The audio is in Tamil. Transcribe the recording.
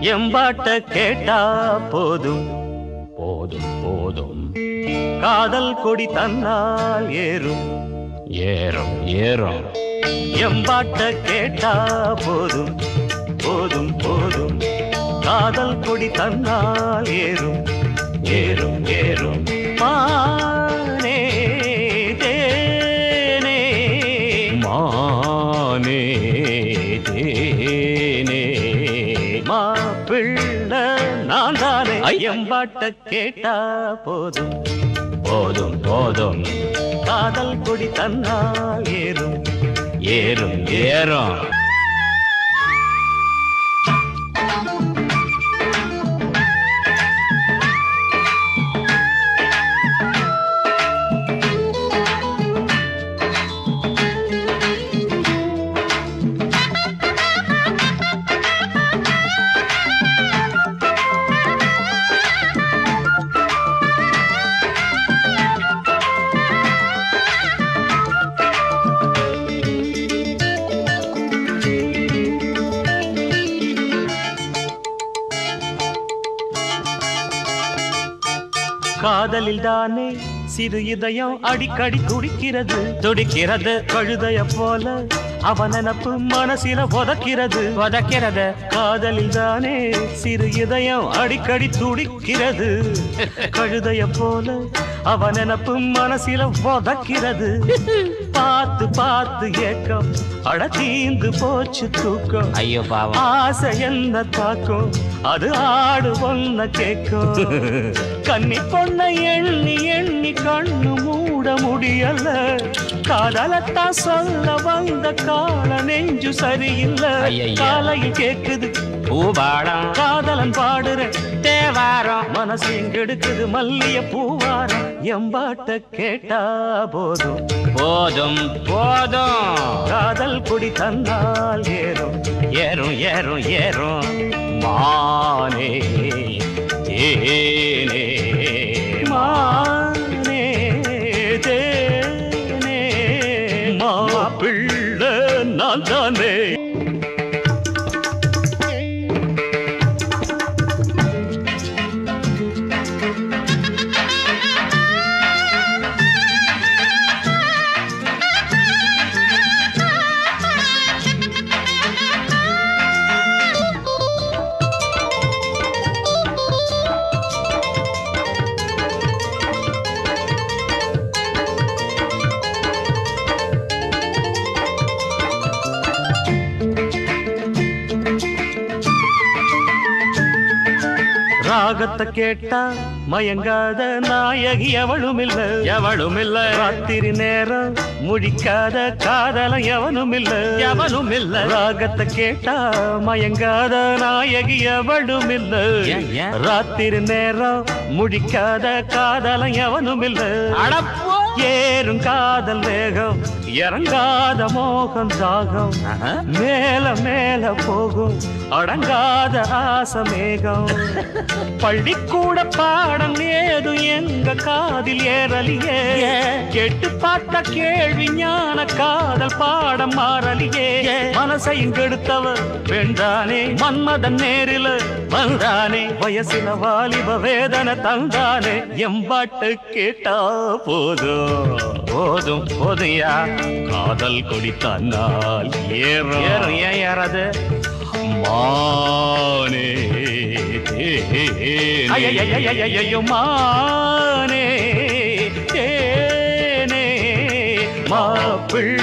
எம்பாட்ட கேட்டா போதும். போதும் போதும். காதல் கொடி தன்னால் ஏறும். ஏறும் ஏறும். எம்பாட்ட கேட்டா போதும். போதும் போதும். காதல் கொடி தன்னால் ஏறும். ஏறும் ஏறும். மானே தேனே. மானே. நான் தானே எம்பாட்ட கேட்டா போதும். போதும் போதும். காதல் கொடி தன்னால் ஏறும். ஏறும் ஏறும். காதலில் தானே சிறு இதயம் அடிக்கடி துடிக்கிறது. துடிக்கிறது கழுதைய போல. அவன் நினப்பு மனசில உதக்கிறது உதக்கிறது காதலில் தானே சிறு இதயம் அடிக்கடி துடிக்கிறது. கழுதைய போல அவன் நினப்பு மனசில உதக்கிறது பார்த்து பார்த்து ஏக்கம் அட தீந்து போச்சு தூக்கம். ஐயோ பாவம். ஆசை என்ன தாக்கும்? அது ஆடு ஒன்ன கேட்கும் கன்னி பொண்ண எண்ணி எண்ணி கண்ணு மூட முடியல. காதலத்தான் சொல்ல வந்த கால நெஞ்சு சரியில்லை. காலையில் கேக்குது. பூபாடம் காதலன் பாடுற தேவாரம். மனசு எங்கெடுக்குது மல்லிய பூவாரம். எம்பாட்ட கேட்டா போதும். போதும் போதும். காதல் குடி தந்தால் ஏறும். ஏறும் ஏறும் ஏறும். மானே தேனே மானே நான் ராகத்தை கேட்டா மயங்காத நாயகி எவளும் இல்ல எவளும் இல்ல ராத்திரி நேரம் முழிக்காத காதல எவனும் இல்ல எவனும் இல்ல ராகத்தை கேட்டா மயங்காத நாயகி எவளும் இல்ல? ராத்திரி நேரம் முழிக்காத காதல எவனும் இல்ல ஏறும் காதல் வேகம் இறங்காத மோகம் தாகம். மேல மேல போகும். அடங்காத ஆசமேகம் பள்ளிக்கூட பாடம் ஏதும் எங்க காதில் ஏறலியே? கேட்டு பார்த்த கேள்வி ஞான காதல் பாடம் மாறலியே. மனசையும் கெடுத்தவர் பெண்தானே மன்மதன் நேரில வந்தானே. வயசில வாலிப வேதனை தந்தானே. எம்பாட்டு கேட்டா போதும். போதும் போதையா காதல் கொடி தன்னால் ஏறும் ஏன் ஏறாது? மானே. ஐயோ மானே தேனே மாப்பிள்ள